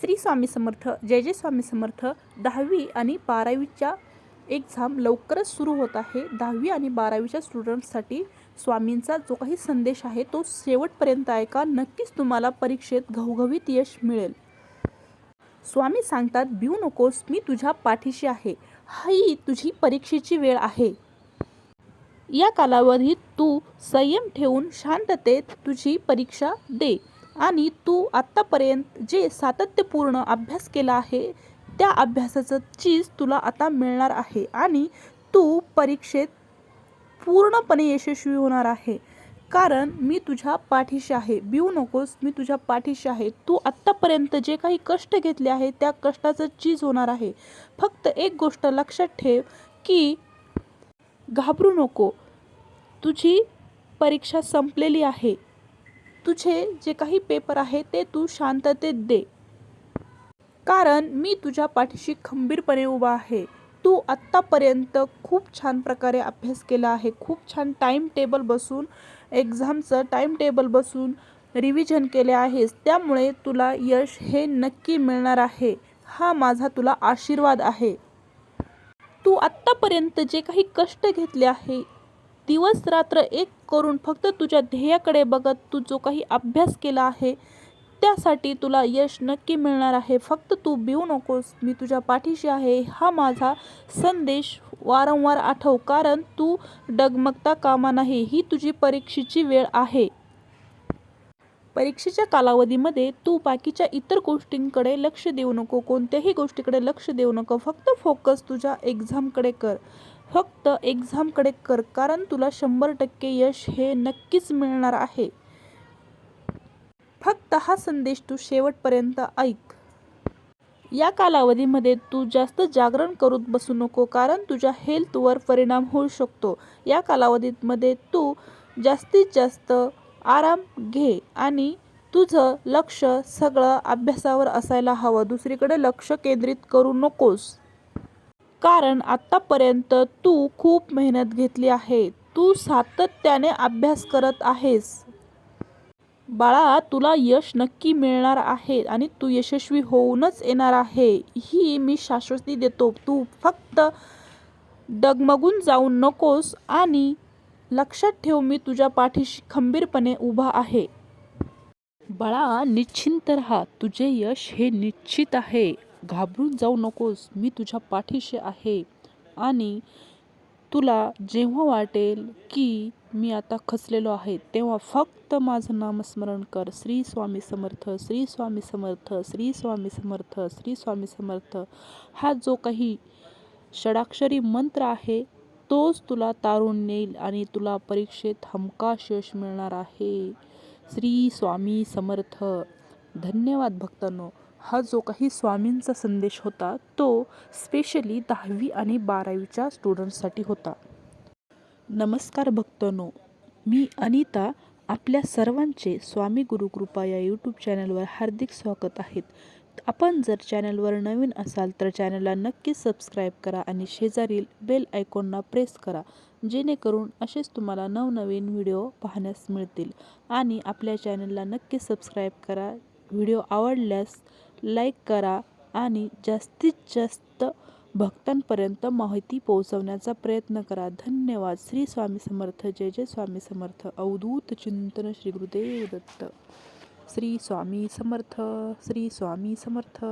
श्री स्वामी समर्थ जय जय स्वामी समर्थ दहावी आणि बारावीच्या एक्झाम लवकरच सुरू होत आहे. दहावी आणि बारावीच्या स्टुडंट्ससाठी स्वामींचा जो काही संदेश आहे तो शेवटपर्यंत ऐका नक्कीच तुम्हाला परीक्षेत घवघवीत यश मिळेल. स्वामी सांगतात भिऊ नकोस मी तुझ्या पाठीशी आहे. ही तुझी परीक्षेची वेळ आहे. या कालावधीत तू संयम ठेवून शांततेत तुझी परीक्षा दे. आणि तू आत्तापर्यंत जे सातत्यपूर्ण अभ्यास केला आहे त्या अभ्यासाचं चीज तुला आता मिळणार आहे आणि तू परीक्षेत पूर्णपणे यशस्वी होणार आहे. कारण मी तुझ्या पाठीशी आहे. बिऊ नकोस मी तुझ्या पाठीशी आहे. तू आत्तापर्यंत जे काही कष्ट घेतले आहे त्या कष्टाचं चीज होणार आहे. फक्त एक गोष्ट लक्षात ठेव की घाबरू नको. तुझी परीक्षा संपलेली आहे. तुझे जे काही पेपर आहे ते तू शांततेत दे. कारण मी तुझ्या पाठीशी खंबीरपणे उभा आहे. तू आत्तापर्यंत खूप छान प्रकारे अभ्यास केला आहे. खूप छान टाईम टेबल बसून एक्झामचं टाईम टेबल बसून रिव्हिजन केले आहेस. त्यामुळे तुला यश हे नक्की मिळणार आहे. हा माझा तुला आशीर्वाद आहे. तू आत्तापर्यंत जे काही कष्ट घेतले आहे दिवस रात्र एक करून फक्त तुझ्या ध्येयाकडे बघत तू जो काही अभ्यास केला आहे त्यासाठी तुला यश नक्की मिळणार आहे. फक्त तू भिवू नकोस. मी तुझ्या पाठीशी आहे. हा माझा संदेश वारंवार आठव कारण तू डगमगता कामा नाही. ही तुझी परीक्षेची वेळ आहे. परीक्षेच्या कालावधीमध्ये तू बाकीच्या इतर गोष्टींकडे लक्ष देऊ नको. कोणत्याही गोष्टीकडे लक्ष देऊ नको. फक्त फोकस तुझ्या एक्झामकडे कर. फक्त एक्झामकडे कर कारण तुला शंभर टक्के यश हे नक्कीच मिळणार आहे. फक्त हा संदेश तू शेवटपर्यंत ऐक. या कालावधीमध्ये तू जास्त जागरण करून बसू नको कारण तुझ्या हेल्थवर परिणाम होऊ शकतो. या कालावधीमध्ये तू जास्तीत जास्त आराम घे आणि तुझं लक्ष सगळं अभ्यासावर असायला हवं. दुसरीकडे लक्ष केंद्रित करू नकोस. कारण आत्तापर्यंत तू खूप मेहनत घेतली आहे. तू सातत्याने अभ्यास करत आहेस. बाळा तुला यश नक्की मिळणार आहे आणि तू यशस्वी होऊनच येणार आहे. ही मी शाश्वती देतो. तू फक्त डगमगून जाऊ नकोस आणि लक्षात ठेव मी तुझ्या पाठीशी खंबीरपणे उभा आहे. बाळा निश्चिंत राहा. तुझे यश हे निश्चित आहे. घाबरून जाऊ नकोस. मी तुझ्या पाठीशी आहे आणि तुला जेव्हा वाटेल की मी आता खचलेलो आहे तेव्हा फक्त माझं नामस्मरण कर. श्री स्वामी समर्थ श्री स्वामी समर्थ श्री स्वामी समर्थ श्री स्वामी समर्थ. हा जो काही षडाक्षरी मंत्र आहे तोच तुला तारून नेईल आणि तुला परीक्षेत हमखास यश मिळणार आहे. श्री स्वामी समर्थ. धन्यवाद भक्तांनो. हा जो काही स्वामींचा संदेश होता तो स्पेशली दहावी आणि बारावीच्या स्टुडंटसाठी होता. नमस्कार भक्तनो मी अनिता आपल्या सर्वांचे स्वामी गुरुकृपा या यूट्यूब चॅनलवर हार्दिक स्वागत आहेत आपण जर चॅनलवर नवीन असाल तर चॅनलला नक्की सबस्क्राईब करा आणि शेजारील बेल आयकॉनला प्रेस करा जेणेकरून असेच तुम्हाला नवनवीन व्हिडिओ पाहण्यास मिळतील. आणि आपल्या चॅनलला नक्की सबस्क्राईब करा. व्हिडिओ आवडल्यास लाईक करा आणि जास्तीत जास्त भक्तांपर्यंत माहिती पोहोचवण्याचा प्रयत्न करा. धन्यवाद. श्री स्वामी समर्थ. जय जय स्वामी समर्थ. अवधूत चिंतन श्री गुरुदेव दत्त. श्री स्वामी समर्थ. श्री स्वामी समर्थ.